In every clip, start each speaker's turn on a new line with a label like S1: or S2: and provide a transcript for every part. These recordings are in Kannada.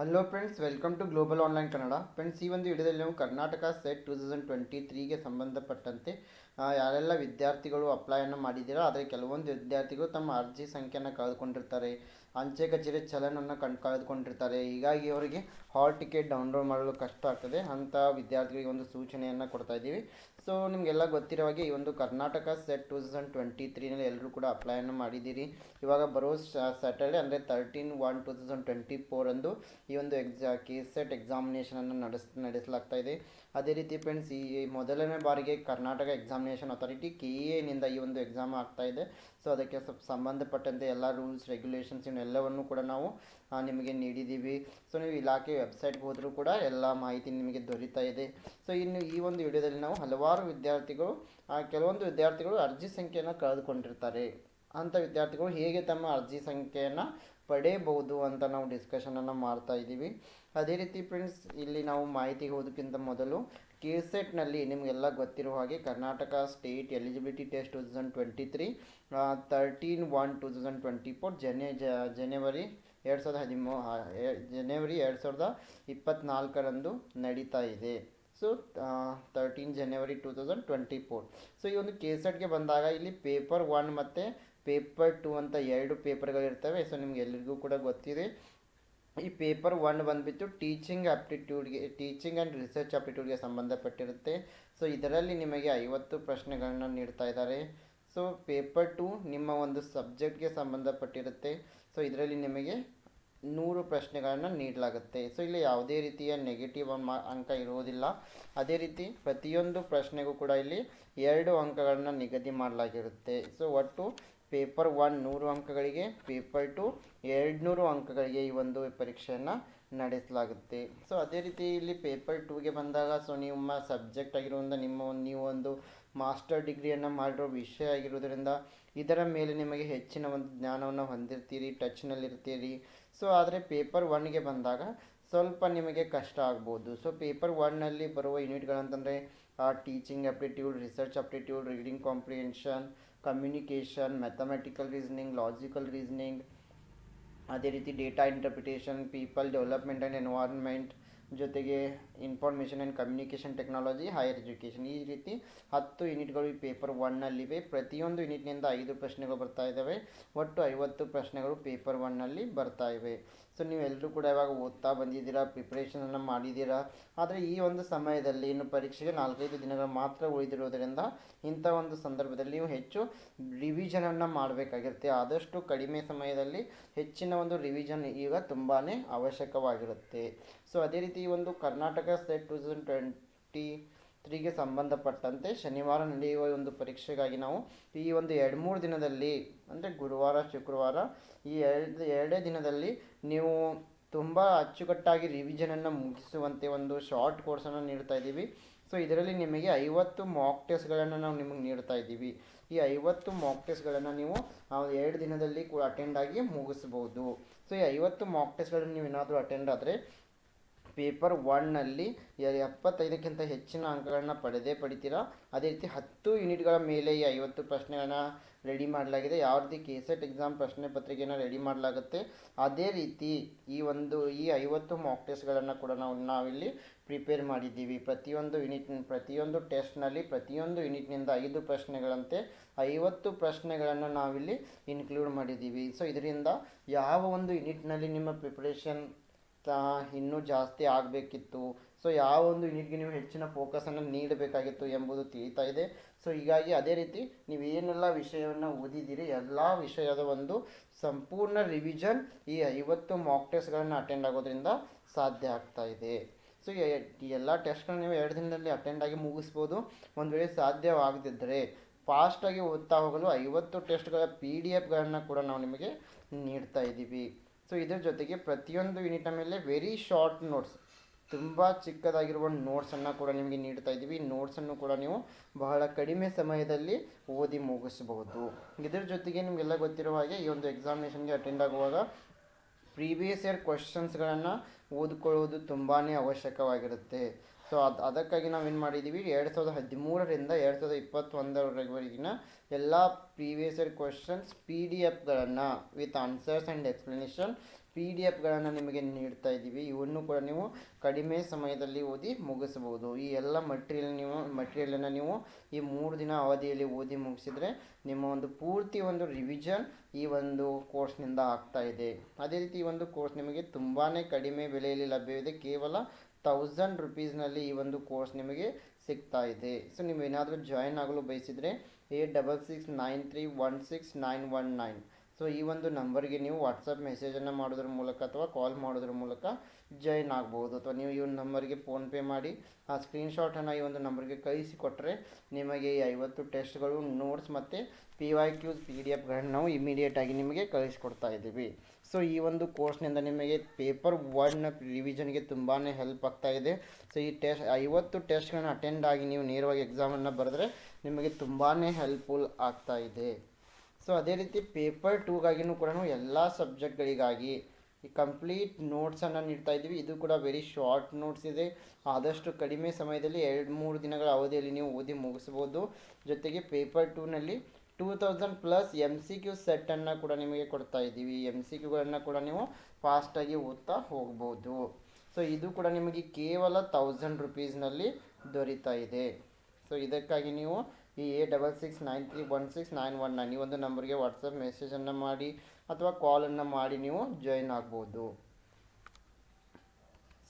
S1: Hello friends welcome to global online Kannada friends ಈ ಒಂದು ವಿಡಿಯೋದಲ್ಲಿ ನಾವು Karnataka SET two thousand twenty ತ್ರೀಗೆ ಸಂಬಂಧಪಟ್ಟಂತೆ ಯಾರೆಲ್ಲ ವಿದ್ಯಾರ್ಥಿಗಳು ಅಪ್ಲೈಯನ್ನು ಮಾಡಿದ್ದೀರೋ, ಆದರೆ ಕೆಲವೊಂದು ವಿದ್ಯಾರ್ಥಿಗಳು ತಮ್ಮ ಅರ್ಜಿ ಸಂಖ್ಯೆಯನ್ನು ಕಳೆದುಕೊಂಡಿರ್ತಾರೆ ಅಂಚೆ ಕಚೇರಿ ಚಲನನ್ನು ಕಣ್ ಕಳೆದುಕೊಂಡಿರ್ತಾರೆ. ಹೀಗಾಗಿ ಅವರಿಗೆ ಹಾಲ್ ಟಿಕೆಟ್ ಡೌನ್ಲೋಡ್ ಮಾಡಲು ಕಷ್ಟ ಆಗ್ತದೆ. ಅಂಥ ವಿದ್ಯಾರ್ಥಿಗಳಿಗೆ ಒಂದು ಸೂಚನೆಯನ್ನು ಕೊಡ್ತಾ ಇದ್ದೀವಿ. ಸೊ ನಿಮಗೆಲ್ಲ ಗೊತ್ತಿರೋ ಹಾಗೆ ಈ ಒಂದು Karnataka SET two thousand twenty ತ್ರೀನಲ್ಲಿ ಎಲ್ಲರೂ ಕೂಡ ಅಪ್ಲೈಯನ್ನು ಮಾಡಿದ್ದೀರಿ. ಇವಾಗ ಬರೋ ಸ್ಯಾಟರ್ಡೆ ಅಂದರೆ thirteen one two thousand twenty ಫೋರಂದು ಈ ಒಂದು ಎಕ್ಸಾ ಕೆ ಸೆಟ್ ಎಕ್ಸಾಮಿನೇಷನನ್ನು ನಡೆಸ್, ನಡೆಸಲಾಗ್ತಾ ಇದೆ. ಅದೇ ರೀತಿ ಫ್ರೆಂಡ್ಸ್ ಈ ಮೊದಲನೇ ಬಾರಿಗೆ ಕರ್ನಾಟಕ ಎಕ್ಸಾಮಿನೇಷನ್ ಅಥಾರಿಟಿ ಕೆ ಎನಿಂದ ಈ ಒಂದು ಎಕ್ಸಾಮ್ ಆಗ್ತಾ ಇದೆ. ಸೊ ಅದಕ್ಕೆ ಸ್ವಲ್ಪ ಸಂಬಂಧಪಟ್ಟಂತೆ ಎಲ್ಲ ರೂಲ್ಸ್ ರೆಗ್ಯುಲೇಷನ್ಸ್ ಇವನ್ನೆಲ್ಲವನ್ನು ಕೂಡ ನಾವು ನಿಮಗೆ ನೀಡಿದ್ದೀವಿ. ಸೊ ನೀವು ಇಲಾಖೆ ವೆಬ್ಸೈಟ್ಗೆ ಹೋದರೂ ಕೂಡ ಎಲ್ಲ ಮಾಹಿತಿ ನಿಮಗೆ ದೊರೀತಾ ಇದೆ. ಸೊ ಇನ್ನು ಈ ಒಂದು ವಿಡಿಯೋದಲ್ಲಿ ನಾವು ಹಲವಾರು ವಿದ್ಯಾರ್ಥಿಗಳು ಕೆಲವೊಂದು ವಿದ್ಯಾರ್ಥಿಗಳು ಅರ್ಜಿ ಸಂಖ್ಯೆಯನ್ನು ಕಳೆದುಕೊಂಡಿರ್ತಾರೆ. ಅಂಥ ವಿದ್ಯಾರ್ಥಿಗಳು ಹೇಗೆ ತಮ್ಮ ಅರ್ಜಿ ಸಂಖ್ಯೆಯನ್ನು ಪಡೆಯಬಹುದು ಅಂತ ನಾವು ಡಿಸ್ಕಷನನ್ನು ಮಾಡ್ತಾ ಇದ್ದೀವಿ. ಅದೇ ರೀತಿ ಫ್ರೆಂಡ್ಸ್ ಇಲ್ಲಿ ನಾವು ಮಾಹಿತಿಗೆ ಹೋದಕ್ಕಿಂತ ಮೊದಲು ಕೆ ಸೆಟ್ನಲ್ಲಿ ನಿಮಗೆಲ್ಲ ಗೊತ್ತಿರುವ ಹಾಗೆ Karnataka state eligibility test two thousand twenty three thirteen one two thousand twenty four ಜನೆ ಜನವರಿ ಎರಡು ಸಾವಿರದ ಹದಿಮೂ ಜನವರಿ ಎರಡು ಸಾವಿರದ ಇಪ್ಪತ್ತ್ನಾಲ್ಕರಂದು ನಡೀತಾ ಇದೆ. So thirteen January two thousand twenty four so ಈ ಒಂದು ಕೆ ಸೆಟ್ಗೆ ಬಂದಾಗ ಇಲ್ಲಿ ಪೇಪರ್ ಒನ್ ಮತ್ತು ಪೇಪರ್ ಟು ಅಂತ ಎರಡು ಪೇಪರ್ಗಳಿರ್ತವೆ ಸೊ ನಿಮ್ಗೆ ಎಲ್ಲರಿಗೂ ಕೂಡ ಗೊತ್ತಿದೆ. ಈ ಪೇಪರ್ ಒನ್ ಬಂದುಬಿಟ್ಟು ಟೀಚಿಂಗ್ ಆಪ್ಟಿಟ್ಯೂಡ್ಗೆ ಟೀಚಿಂಗ್ ಆ್ಯಂಡ್ ರಿಸರ್ಚ್ ಆಪ್ಟಿಟ್ಯೂಡ್ಗೆ ಸಂಬಂಧಪಟ್ಟಿರುತ್ತೆ. ಸೊ ಇದರಲ್ಲಿ ನಿಮಗೆ ಐವತ್ತು ಪ್ರಶ್ನೆಗಳನ್ನ ನೀಡ್ತಾ ಇದ್ದಾರೆ. ಸೊ ಪೇಪರ್ ಟು ನಿಮ್ಮ ಒಂದು ಸಬ್ಜೆಕ್ಟ್ಗೆ ಸಂಬಂಧಪಟ್ಟಿರುತ್ತೆ. ಸೊ ಇದರಲ್ಲಿ ನಿಮಗೆ ನೂರು ಪ್ರಶ್ನೆಗಳನ್ನು ನೀಡಲಾಗುತ್ತೆ. ಸೊ ಇಲ್ಲಿ ಯಾವುದೇ ರೀತಿಯ ನೆಗೆಟಿವ್ ಅಂಕ ಇರುವುದಿಲ್ಲ. ಅದೇ ರೀತಿ ಪ್ರತಿಯೊಂದು ಪ್ರಶ್ನೆಗೂ ಕೂಡ ಇಲ್ಲಿ ಎರಡು ಅಂಕಗಳನ್ನು ನಿಗದಿ ಮಾಡಲಾಗಿರುತ್ತೆ. ಸೊ ಒಟ್ಟು ಪೇಪರ್ ಒನ್ ನೂರು ಅಂಕಗಳಿಗೆ, ಪೇಪರ್ ಟು ಎರಡುನೂರು ಅಂಕಗಳಿಗೆ ಈ ಒಂದು ಪರೀಕ್ಷೆಯನ್ನು ನಡೆಸಲಾಗುತ್ತೆ. ಸೊ ಅದೇ ರೀತಿ ಇಲ್ಲಿ ಪೇಪರ್ ಟೂಗೆ ಬಂದಾಗ ಸೊ ನಿಮ್ಮ ಸಬ್ಜೆಕ್ಟ್ ಆಗಿರುವಂಥ ನಿಮ್ಮ ಒಂದು- ನೀವು ಒಂದು ಮಾಸ್ಟರ್ ಡಿಗ್ರಿಯನ್ನು ಮಾಡಿರೋ ವಿಷಯ ಆಗಿರೋದ್ರಿಂದ ಇದರ ಮೇಲೆ ನಿಮಗೆ ಹೆಚ್ಚಿನ ಒಂದು ಜ್ಞಾನವನ್ನು ಹೊಂದಿರ್ತೀರಿ ಟಚ್ನಲ್ಲಿರ್ತೀರಿ ಸೊ ಆದರೆ ಪೇಪರ್ ಒನ್ಗೆ ಬಂದಾಗ ಸ್ವಲ್ಪ ನಿಮಗೆ ಕಷ್ಟ ಆಗ್ಬೋದು. ಸೊ ಪೇಪರ್ ಒನ್ನಲ್ಲಿ ಬರುವ ಯೂನಿಟ್ಗಳಂತಂದರೆ teaching aptitude, research aptitude, reading comprehension communication mathematical reasoning logical reasoning ಅದೇ ರೀತಿ data interpretation people development and environment ಜೊತೆಗೆ information and communication technology higher education ಈ ರೀತಿ ಹತ್ತು ಯೂನಿಟ್ಗಳು ಈ ಪೇಪರ್ ಒನ್ನಲ್ಲಿವೆ ಪ್ರತಿಯೊಂದು ಯೂನಿಟ್ನಿಂದ ಐದು ಪ್ರಶ್ನೆಗಳು ಬರ್ತಾ ಇದ್ದಾವೆ ಒಟ್ಟು ಐವತ್ತು ಪ್ರಶ್ನೆಗಳು ಪೇಪರ್ ಒನ್ನಲ್ಲಿ ಬರ್ತಾ ಇವೆ. ಸೊ ನೀವೆಲ್ಲರೂ ಕೂಡ ಇವಾಗ ಓದ್ತಾ ಬಂದಿದ್ದೀರಾ ಪ್ರಿಪ್ರೇಷನನ್ನು ಮಾಡಿದ್ದೀರಾ? ಆದರೆ ಈ ಒಂದು ಸಮಯದಲ್ಲಿ ಇನ್ನು ಪರೀಕ್ಷೆಗೆ ನಾಲ್ಕೈದು ದಿನಗಳು ಮಾತ್ರ ಉಳಿದಿರೋದರಿಂದ ಇಂಥ ಒಂದು ಸಂದರ್ಭದಲ್ಲಿ ನೀವು ಹೆಚ್ಚು ರಿವಿಷನನ್ನು ಮಾಡಬೇಕಾಗಿರುತ್ತೆ. ಆದಷ್ಟು ಕಡಿಮೆ ಸಮಯದಲ್ಲಿ ಹೆಚ್ಚಿನ ಒಂದು ರಿವಿಷನ್ ಈಗ ತುಂಬಾ ಅವಶ್ಯಕವಾಗಿರುತ್ತೆ. ಸೊ ಅದೇ ರೀತಿ ಈ ಒಂದು Karnataka state two thousand twenty ತ್ರೀಗೆ ಸಂಬಂಧಪಟ್ಟಂತೆ ಶನಿವಾರ ನಡೆಯುವ ಒಂದು ಪರೀಕ್ಷೆಗಾಗಿ ನಾವು ಈ ಒಂದು ಎರಡು ಮೂರು ದಿನದಲ್ಲಿ, ಅಂದರೆ ಗುರುವಾರ, ಶುಕ್ರವಾರ, ಈ ಎರಡು, ಎರಡೇ ದಿನದಲ್ಲಿ ನೀವು ತುಂಬ ಅಚ್ಚುಕಟ್ಟಾಗಿ ರಿವಿಷನನ್ನು ಮುಗಿಸುವಂತೆ ಒಂದು ಶಾರ್ಟ್ ಕೋರ್ಸನ್ನು ನೀಡ್ತಾ ಇದ್ದೀವಿ. ಸೊ ಇದರಲ್ಲಿ ನಿಮಗೆ ಐವತ್ತು ಮಾಕ್ ಟೆಸ್ಟ್ಗಳನ್ನು ನಾವು ನಿಮಗೆ ನೀಡ್ತಾ ಇದ್ದೀವಿ. ಈ ಐವತ್ತು ಮಾಕ್ ಟೆಸ್ಟ್ಗಳನ್ನು ನೀವು ಎರಡು ದಿನದಲ್ಲಿ ಕೂಡ ಅಟೆಂಡ್ ಆಗಿ ಮುಗಿಸ್ಬೋದು. ಸೊ ಈ ಐವತ್ತು ಮಾಕ್ ಟೆಸ್ಟ್ಗಳನ್ನು ನೀವು ಏನಾದರೂ ಅಟೆಂಡ್ ಆದರೆ ಪೇಪರ್ ಒನ್ನಲ್ಲಿ ಎಪ್ಪತ್ತೈದಕ್ಕಿಂತ ಹೆಚ್ಚಿನ ಅಂಕಗಳನ್ನ ಪಡೆದೇ ಪಡಿತೀರಾ? ಅದೇ ರೀತಿ ಹತ್ತು ಯೂನಿಟ್ಗಳ ಮೇಲೆ ಈ ಐವತ್ತು ಪ್ರಶ್ನೆಗಳನ್ನ ರೆಡಿ ಮಾಡಲಾಗಿದೆ. ಯಾವ ರೀತಿ ಕೆ ಸೆಟ್ ಎಕ್ಸಾಮ್ ಪ್ರಶ್ನೆ ಪತ್ರಿಕೆಯನ್ನು ರೆಡಿ ಮಾಡಲಾಗುತ್ತೆ. ಅದೇ ರೀತಿ ಈ ಒಂದು ಈ ಐವತ್ತು ಮಾಕ್ ಟೆಸ್ಟ್ಗಳನ್ನು ಕೂಡ ನಾವು ನಾವಿಲ್ಲಿ ಪ್ರಿಪೇರ್ ಮಾಡಿದ್ದೀವಿ. ಪ್ರತಿಯೊಂದು ಯೂನಿಟ್, ಪ್ರತಿಯೊಂದು ಟೆಸ್ಟ್ನಲ್ಲಿ ಪ್ರತಿಯೊಂದು ಯೂನಿಟ್ನಿಂದ ಐದು ಪ್ರಶ್ನೆಗಳಂತೆ ಐವತ್ತು ಪ್ರಶ್ನೆಗಳನ್ನು ನಾವಿಲ್ಲಿ ಇನ್ಕ್ಲೂಡ್ ಮಾಡಿದ್ದೀವಿ. ಸೊ ಇದರಿಂದ ಯಾವ ಒಂದು ಯೂನಿಟ್ನಲ್ಲಿ ನಿಮ್ಮ ಪ್ರಿಪ್ರೇಷನ್ ತಾ ಇನ್ನೂ ಜಾಸ್ತಿ ಆಗಬೇಕಿತ್ತು. ಸೊ ಯಾವ ಒಂದು ಯೂನಿಟ್ಗೆ ನೀವು ಹೆಚ್ಚಿನ ಫೋಕಸನ್ನು ನೀಡಬೇಕಾಗಿತ್ತು ಎಂಬುದು ತಿಳಿತಾ ಇದೆ. ಸೊ ಹೀಗಾಗಿ ಅದೇ ರೀತಿ ನೀವು ಏನೆಲ್ಲ ವಿಷಯವನ್ನು ಓದಿದ್ದೀರಿ, ಎಲ್ಲ ವಿಷಯದ ಒಂದು ಸಂಪೂರ್ಣ ರಿವಿಷನ್ ಈ ಐವತ್ತು ಮಾಕ್ ಟೆಸ್ಟ್ಗಳನ್ನು ಅಟೆಂಡ್ ಆಗೋದ್ರಿಂದ ಸಾಧ್ಯ ಆಗ್ತಾ ಇದೆ. ಸೊ ಈ ಎಲ್ಲ ಟೆಸ್ಟ್ಗಳನ್ನ ನೀವು ಎರಡು ದಿನದಲ್ಲಿ ಅಟೆಂಡ್ ಆಗಿ ಮುಗಿಸ್ಬೋದು. ಒಂದು ವೇಳೆ ಸಾಧ್ಯವಾಗದಿದ್ದರೆ ಫಾಸ್ಟಾಗಿ ಓದ್ತಾ ಹೋಗಲು ಐವತ್ತು ಟೆಸ್ಟ್ಗಳ ಪಿ ಡಿ ಎಫ್ಗಳನ್ನು ಕೂಡ ನಾವು ನಿಮಗೆ ನೀಡ್ತಾ ಇದ್ದೀವಿ. ಸೊ ಇದ್ರ ಜೊತೆಗೆ ಪ್ರತಿಯೊಂದು ಯೂನಿಟ್ನ ಮೇಲೆ ವೆರಿ ಶಾರ್ಟ್ ನೋಟ್ಸ್ ತುಂಬ ಚಿಕ್ಕದಾಗಿರುವ ನೋಟ್ಸನ್ನು ಕೂಡ ನಿಮಗೆ ನೀಡ್ತಾ ಇದ್ದೀವಿ. ನೋಟ್ಸನ್ನು ಕೂಡ ನೀವು ಬಹಳ ಕಡಿಮೆ ಸಮಯದಲ್ಲಿ ಓದಿ ಮುಗಿಸಬಹುದು. ಇದರ ಜೊತೆಗೆ ನಿಮಗೆಲ್ಲ ಗೊತ್ತಿರುವ ಹಾಗೆ ಈ ಒಂದು ಎಕ್ಸಾಮಿನೇಷನ್ಗೆ ಅಟೆಂಡ್ ಆಗುವಾಗ ಪ್ರೀವಿಯಸ್ ಇಯರ್ ಕ್ವಶನ್ಸ್ಗಳನ್ನು ಓದ್ಕೊಳ್ಳೋದು ತುಂಬಾ ಅವಶ್ಯಕವಾಗಿರುತ್ತೆ. ಸೊ ಅದು, ಅದಕ್ಕಾಗಿ ನಾವೇನು ಮಾಡಿದ್ದೀವಿ ಎರಡು ಸಾವಿರದ ಹದಿಮೂರರಿಂದ ಎರಡು ಸಾವಿರದ ಇಪ್ಪತ್ತೊಂದರವರೆಗಿನ ಎಲ್ಲ previous year questions P D ಎಫ್ಗಳನ್ನು with answers and explanation P D ಎಫ್ಗಳನ್ನು ನಿಮಗೆ ನೀಡ್ತಾ ಇದ್ದೀವಿ. ಇವನ್ನು ಕೂಡ ನೀವು ಕಡಿಮೆ ಸಮಯದಲ್ಲಿ ಓದಿ ಮುಗಿಸಬಹುದು. ಈ ಎಲ್ಲ ಮಟೀರಿಯಲ್ ನೀವು ಮಟೀರಿಯಲನ್ನು ನೀವು ಈ ಮೂರು ದಿನ ಅವಧಿಯಲ್ಲಿ ಓದಿ ಮುಗಿಸಿದರೆ ನಿಮ್ಮ ಒಂದು ಪೂರ್ತಿ ಒಂದು ರಿವಿಷನ್ ಈ ಒಂದು ಕೋರ್ಸ್ನಿಂದ ಆಗ್ತಾ ಇದೆ. ಅದೇ ರೀತಿ ಈ ಒಂದು ಕೋರ್ಸ್ ನಿಮಗೆ ತುಂಬಾ ಕಡಿಮೆ ಬೆಲೆಯಲ್ಲಿ ಲಭ್ಯವಿದೆ. ಕೇವಲ ತೌಸಂಡ್ ರುಪೀಸ್ನಲ್ಲಿ ಈ ಒಂದು ಕೋರ್ಸ್ ನಿಮಗೆ ಸಿಗ್ತಾ ಇದೆ. ಸೊ ನೀವು ಏನಾದರೂ ಜಾಯಿನ್ ಆಗಲು ಬಯಸಿದರೆ eight double six nine three one six nine one nine so ಈ ಒಂದು ನಂಬರ್ಗೆ ನೀವು ವಾಟ್ಸಪ್ ಮೆಸೇಜನ್ನು ಮಾಡೋದ್ರ ಮೂಲಕ ಅಥವಾ ಕಾಲ್ ಮಾಡೋದ್ರ ಮೂಲಕ ಜಾಯಿನ್ ಆಗ್ಬೋದು. ಅಥವಾ ನೀವು ಈ ಒಂದು ನಂಬರ್ಗೆ ಫೋನ್ಪೇ ಮಾಡಿ, ಆ ಸ್ಕ್ರೀನ್ಶಾಟನ್ನು ಈ ಒಂದು ನಂಬರ್ಗೆ ಕಳಿಸಿ ಕೊಟ್ಟರೆ ನಿಮಗೆ ಈ ಐವತ್ತು ಟೆಸ್ಟ್ಗಳು ನೋಟ್ಸ್ ಮತ್ತು P Y Qs P D ಎಫ್ಗಳನ್ನು ನಾವು ಇಮಿಡಿಯೇಟಾಗಿ ನಿಮಗೆ ಕಳಿಸ್ಕೊಡ್ತಾ ಇದ್ದೀವಿ. ಸೊ, ಈ ಒಂದು ಕೋರ್ಸ್ನಿಂದ ನಿಮಗೆ ಪೇಪರ್ ವರ್ಡ್ನ ರಿವಿಷನ್ಗೆ ತುಂಬಾ ಹೆಲ್ಪ್ ಆಗ್ತಾ ಇದೆ. ಸೊ, ಈ ಟೆಸ್ಟ್ ಐವತ್ತು ಟೆಸ್ಟ್ಗಳನ್ನ ಅಟೆಂಡ್ ಆಗಿ ನೀವು ನೇರವಾಗಿ ಎಕ್ಸಾಮನ್ನು ಬರೆದ್ರೆ ನಿಮಗೆ ತುಂಬಾ ಹೆಲ್ಪ್ಫುಲ್ ಆಗ್ತಾ ಇದೆ. ಸೊ, ಅದೇ ರೀತಿ ಪೇಪರ್ ಟೂಗಾಗಿನೂ ಕೂಡ ಎಲ್ಲ ಸಬ್ಜೆಕ್ಟ್ಗಳಿಗಾಗಿ ಈ ಕಂಪ್ಲೀಟ್ ನೋಟ್ಸನ್ನು ನೀಡ್ತಾ ಇದ್ದೀವಿ. ಇದು ಕೂಡ ವೆರಿ ಶಾರ್ಟ್ ನೋಟ್ಸ್ ಇದೆ. ಆದಷ್ಟು ಕಡಿಮೆ ಸಮಯದಲ್ಲಿ ಎರಡು ಮೂರು ದಿನಗಳ ಅವಧಿಯಲ್ಲಿ ನೀವು ಓದಿ ಮುಗಿಸ್ಬೋದು. ಜೊತೆಗೆ paper ಟೂನಲ್ಲಿ two thousand plus M C Q ಸೆಟ್ಟನ್ನು ಕೂಡ ನಿಮಗೆ ಕೊಡ್ತಾ ಇದ್ದೀವಿ. ಎಂ ಸಿ ಕ್ಯೂಗಳನ್ನು ಕೂಡ ನೀವು ಫಾಸ್ಟಾಗಿ ಓದ್ತಾ ಹೋಗ್ಬೋದು. ಸೊ ಇದು ಕೂಡ ನಿಮಗೆ ಕೇವಲ ತೌಸಂಡ್ ರುಪೀಸ್ನಲ್ಲಿ ದೊರೀತಾ ಇದೆ. ಸೊ ಇದಕ್ಕಾಗಿ ನೀವು ಈ ಏ double six nine three one six nine one nine ಈ ಒಂದು ನಂಬರ್ಗೆ ವಾಟ್ಸಪ್ ಮೆಸೇಜನ್ನು ಮಾಡಿ ಅಥವಾ ಕಾಲನ್ನು ಮಾಡಿ ನೀವು ಜಾಯಿನ್ ಆಗ್ಬೋದು.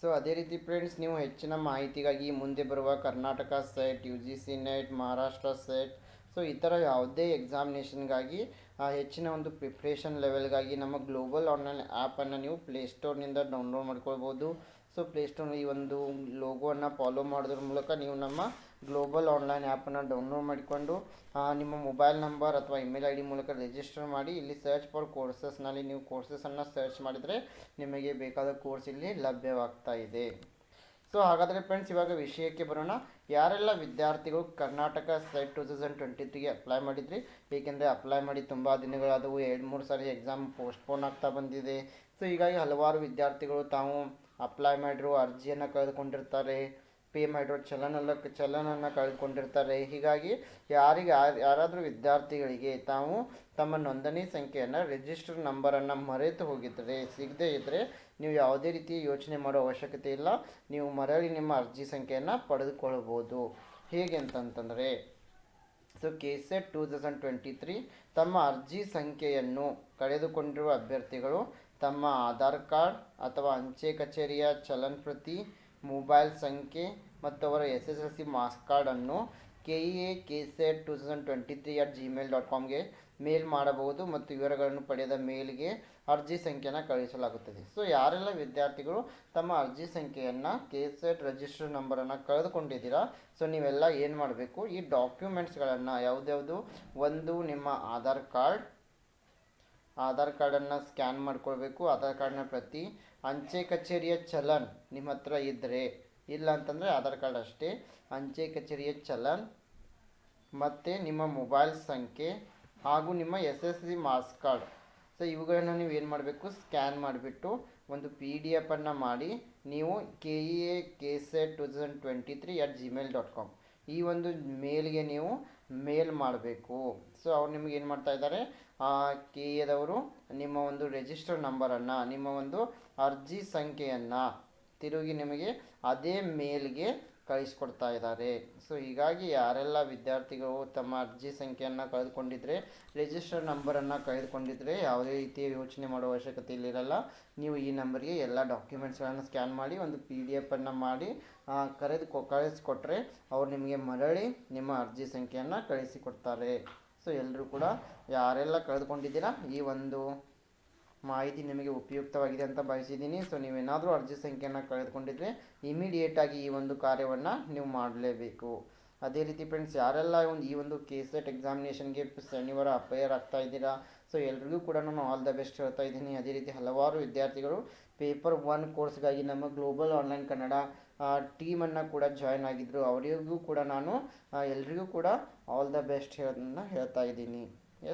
S1: ಸೊ ಅದೇ ರೀತಿ ಫ್ರೆಂಡ್ಸ್ ನೀವು ಹೆಚ್ಚಿನ ಮಾಹಿತಿಗಾಗಿ ಮುಂದೆ ಬರುವ Karnataka SET U G C NET Maharashtra SET so ಈ ಥರ ಯಾವುದೇ ಎಕ್ಸಾಮಿನೇಷನ್ಗಾಗಿ ಹೆಚ್ಚಿನ ಒಂದು ಪ್ರಿಪ್ರೇಷನ್ ಲೆವೆಲ್ಗಾಗಿ ನಮ್ಮ ಗ್ಲೋಬಲ್ ಆನ್ಲೈನ್ ಆ್ಯಪನ್ನು ನೀವು ಪ್ಲೇಸ್ಟೋರ್ನಿಂದ ಡೌನ್ಲೋಡ್ ಮಾಡ್ಕೊಳ್ಬೋದು. ಸೊ ಪ್ಲೇಸ್ಟೋರ್ ಈ ಒಂದು ಲೋಗೋವನ್ನು ಫಾಲೋ ಮಾಡೋದ್ರ ಮೂಲಕ ನೀವು ನಮ್ಮ ಗ್ಲೋಬಲ್ ಆನ್ಲೈನ್ ಆ್ಯಪನ್ನು ಡೌನ್ಲೋಡ್ ಮಾಡಿಕೊಂಡು ನಿಮ್ಮ ಮೊಬೈಲ್ ನಂಬರ್ ಅಥವಾ ಇಮೇಲ್ ಐ ಡಿ ಮೂಲಕ ರಿಜಿಸ್ಟರ್ ಮಾಡಿ, ಇಲ್ಲಿ ಸರ್ಚ್ ಫಾರ್ ಕೋರ್ಸಸ್ನಲ್ಲಿ ನೀವು ಕೋರ್ಸಸನ್ನು ಸರ್ಚ್ ಮಾಡಿದರೆ ನಿಮಗೆ ಬೇಕಾದ ಕೋರ್ಸ್ ಇಲ್ಲಿ ಲಭ್ಯವಾಗ್ತಾ ಇದೆ. ಸೊ ಹಾಗಾದರೆ ಫ್ರೆಂಡ್ಸ್ ಇವಾಗ ವಿಷಯಕ್ಕೆ ಬರೋಣ. ಯಾರೆಲ್ಲ ವಿದ್ಯಾರ್ಥಿಗಳು Karnataka SET two thousand twenty ತ್ರೀಗೆ apply ಮಾಡಿದ್ರಿ? ಏಕೆಂದರೆ ಅಪ್ಲೈ ಮಾಡಿ ತುಂಬ ದಿನಗಳಾದವು. ಎರಡು, ಮೂರು ಸಾರಿ ಎಕ್ಸಾಮ್ ಪೋಸ್ಟ್ಪೋನ್ ಆಗ್ತಾ ಬಂದಿದೆ. ಸೊ ಹೀಗಾಗಿ ಹಲವಾರು ವಿದ್ಯಾರ್ಥಿಗಳು ತಾವು ಅಪ್ಲೈ ಮಾಡಿರೋ ಅರ್ಜಿಯನ್ನು ಕಳೆದುಕೊಂಡಿರ್ತಾರೆ. ಪೇ ಮಾಡಿರೋ ಚಲನಲ್ಲ ಚಲನನ್ನು ಕಳ್ಕೊಂಡಿರ್ತಾರೆ. ಹೀಗಾಗಿ ಯಾರಿಗೆ ಯಾರಾದರೂ ವಿದ್ಯಾರ್ಥಿಗಳಿಗೆ ತಾವು ತಮ್ಮ ನೋಂದಣಿ ಸಂಖ್ಯೆಯನ್ನು, ರಿಜಿಸ್ಟರ್ ನಂಬರನ್ನು ಮರೆತು ಹೋಗಿದ್ದರೆ ಸಿಗದೇ ಇದ್ದರೆ ನೀವು ಯಾವುದೇ ರೀತಿ ಯೋಚನೆ ಮಾಡೋ ಅವಶ್ಯಕತೆ ಇಲ್ಲ. ನೀವು ಮರಳಿ ನಿಮ್ಮ ಅರ್ಜಿ ಸಂಖ್ಯೆಯನ್ನು ಪಡೆದುಕೊಳ್ಳಬಹುದು ಹೇಗೆ ಅಂತಂತಂದರೆ, so K SET two thousand twenty three ತಮ್ಮ ಅರ್ಜಿ ಸಂಖ್ಯೆಯನ್ನು ಕಳೆದುಕೊಂಡಿರುವ ಅಭ್ಯರ್ಥಿಗಳು ತಮ್ಮ ಆಧಾರ್ ಕಾರ್ಡ್ ಅಥವಾ ಅಂಚೆ ಕಚೇರಿಯ ಚಲನ್ ಪ್ರತಿ ಮೊಬೈಲ್ ಸಂಖ್ಯೆ ಮತ್ತು ಅವರ S S L C marks ಕಾರ್ಡನ್ನು K E A K SET two thousand twenty three at Gmail dot ಕಾಮ್ಗೆ mail ಮಾಡಬಹುದು ಮತ್ತು ವಿವರಗಳನ್ನು ಪಡೆದ ಮೇಲ್ಗೆ ಅರ್ಜಿ ಸಂಖ್ಯೆಯನ್ನು ಕಳುಹಿಸಲಾಗುತ್ತದೆ. ಸೊ ಯಾರೆಲ್ಲ ವಿದ್ಯಾರ್ಥಿಗಳು ತಮ್ಮ ಅರ್ಜಿ ಸಂಖ್ಯೆಯನ್ನು ಕೆ ಸೆಟ್ ರಿಜಿಸ್ಟರ್ ನಂಬರನ್ನು ಕಳೆದುಕೊಂಡಿದ್ದೀರಾ ಸೊ ನೀವೆಲ್ಲ ಏನು ಮಾಡಬೇಕು? ಈ ಡಾಕ್ಯುಮೆಂಟ್ಸ್ಗಳನ್ನು ಯಾವುದ್ಯಾವುದು? ಒಂದು, ನಿಮ್ಮ ಆಧಾರ್ ಕಾರ್ಡ್, ಆಧಾರ್ ಕಾರ್ಡನ್ನು ಸ್ಕ್ಯಾನ್ ಮಾಡಿಕೊಳ್ಬೇಕು. ಆಧಾರ್ ಕಾರ್ಡ್ನ ಪ್ರತಿ ಅಂಚೆ ಕಚೇರಿಯ ಚಲನ್ ನಿಮ್ಮ ಹತ್ರ ಇದ್ದರೆ ಇಲ್ಲ ಅಂತಂದರೆ ಆಧಾರ್ ಕಾರ್ಡ್ ಅಷ್ಟೇ. ಅಂಚೆ ಕಚೇರಿಯ ಚಲನ್, ಮತ್ತು ನಿಮ್ಮ ಮೊಬೈಲ್ ಸಂಖ್ಯೆ ಹಾಗೂ ನಿಮ್ಮ S S C marks card. So ಇವುಗಳನ್ನು ನೀವು ಏನು ಮಾಡಬೇಕು? ಸ್ಕ್ಯಾನ್ ಮಾಡಿಬಿಟ್ಟು ಒಂದು ಪಿ ಡಿ ಎಫನ್ನು ಮಾಡಿ ನೀವು K E A K SET two thousand twenty three at Gmail dot com ಈ ಒಂದು ಮೇಲ್ಗೆ ನೀವು ಮೇಲ್ ಮಾಡಬೇಕು. ಸೊ ಅವ್ರು ನಿಮಗೆ ಏನು ಮಾಡ್ತಾ ಇದ್ದಾರೆ? ಕೆ ಎದವರು ನಿಮ್ಮ ಒಂದು ರಿಜಿಸ್ಟರ್ ನಂಬರನ್ನು ನಿಮ್ಮ ಒಂದು ಅರ್ಜಿ ಸಂಖ್ಯೆಯನ್ನು ತಿರುಗಿ ನಿಮಗೆ ಅದೇ ಮೇಲ್ಗೆ ಕಳಿಸ್ಕೊಡ್ತಾ ಇದ್ದಾರೆ. ಸೊ ಹೀಗಾಗಿ ಯಾರೆಲ್ಲ ವಿದ್ಯಾರ್ಥಿಗಳು ತಮ್ಮ ಅರ್ಜಿ ಸಂಖ್ಯೆಯನ್ನು ಕಳೆದುಕೊಂಡಿದ್ರೆ ರಿಜಿಸ್ಟರ್ ನಂಬರನ್ನು ಕಳೆದುಕೊಂಡಿದ್ರೆ ಯಾವುದೇ ರೀತಿಯ ಯೋಚನೆ ಮಾಡುವ ಅವಶ್ಯಕತೆ ಇಲ್ಲಿರಲ್ಲ. ನೀವು ಈ ನಂಬರ್ಗೆ ಎಲ್ಲ ಡಾಕ್ಯುಮೆಂಟ್ಸ್ಗಳನ್ನು ಸ್ಕ್ಯಾನ್ ಮಾಡಿ, ಒಂದು ಪಿ ಡಿ ಎಫನ್ನು ಮಾಡಿ ಕರೆದು ಕಳಿಸ್ಕೊಟ್ರೆ ಅವ್ರು ನಿಮಗೆ ಮರಳಿ ನಿಮ್ಮ ಅರ್ಜಿ ಸಂಖ್ಯೆಯನ್ನು ಕಳಿಸಿಕೊಡ್ತಾರೆ. ಸೊ ಎಲ್ಲರೂ ಕೂಡ ಯಾರೆಲ್ಲ ಕಳೆದುಕೊಂಡಿದ್ದೀರಾ, ಈ ಒಂದು ಮಾಹಿತಿ ನಿಮಗೆ ಉಪಯುಕ್ತವಾಗಿದೆ ಅಂತ ಬಯಸಿದ್ದೀನಿ ಸೊ ನೀವೇನಾದರೂ ಅರ್ಜಿ ಸಂಖ್ಯೆಯನ್ನು ಕಳೆದುಕೊಂಡಿದ್ರೆ ಇಮಿಡಿಯೇಟಾಗಿ ಈ ಒಂದು ಕಾರ್ಯವನ್ನು ನೀವು ಮಾಡಲೇಬೇಕು. ಅದೇ ರೀತಿ ಫ್ರೆಂಡ್ಸ್ ಯಾರೆಲ್ಲ ಒಂದು, ಈ ಒಂದು ಕೆ ಸೆಟ್ ಎಕ್ಸಾಮಿನೇಷನ್ಗೆ ಶನಿವಾರ ಅಪೇರ್ ಆಗ್ತಾ ಇದ್ದೀರಾ, ಸೊ ಎಲ್ರಿಗೂ ಕೂಡ ನಾನು ಆಲ್ ದ ಬೆಸ್ಟ್ ಹೇಳ್ತಾ ಇದ್ದೀನಿ. ಅದೇ ರೀತಿ ಹಲವಾರು ವಿದ್ಯಾರ್ಥಿಗಳು ಪೇಪರ್ ಒನ್ ಕೋರ್ಸ್ಗಾಗಿ ನಮ್ಮ ಗ್ಲೋಬಲ್ ಆನ್ಲೈನ್ ಕನ್ನಡ ಟೀಮನ್ನು ಕೂಡ ಜಾಯ್ನ್ ಆಗಿದ್ದರು ಅವರಿಗೂ ಕೂಡ ನಾನು ಎಲ್ರಿಗೂ ಕೂಡ ಆಲ್ ದ ಬೆಸ್ಟ್ ಹೇಳೋದನ್ನ ಹೇಳ್ತಾ ಇದ್ದೀನಿ.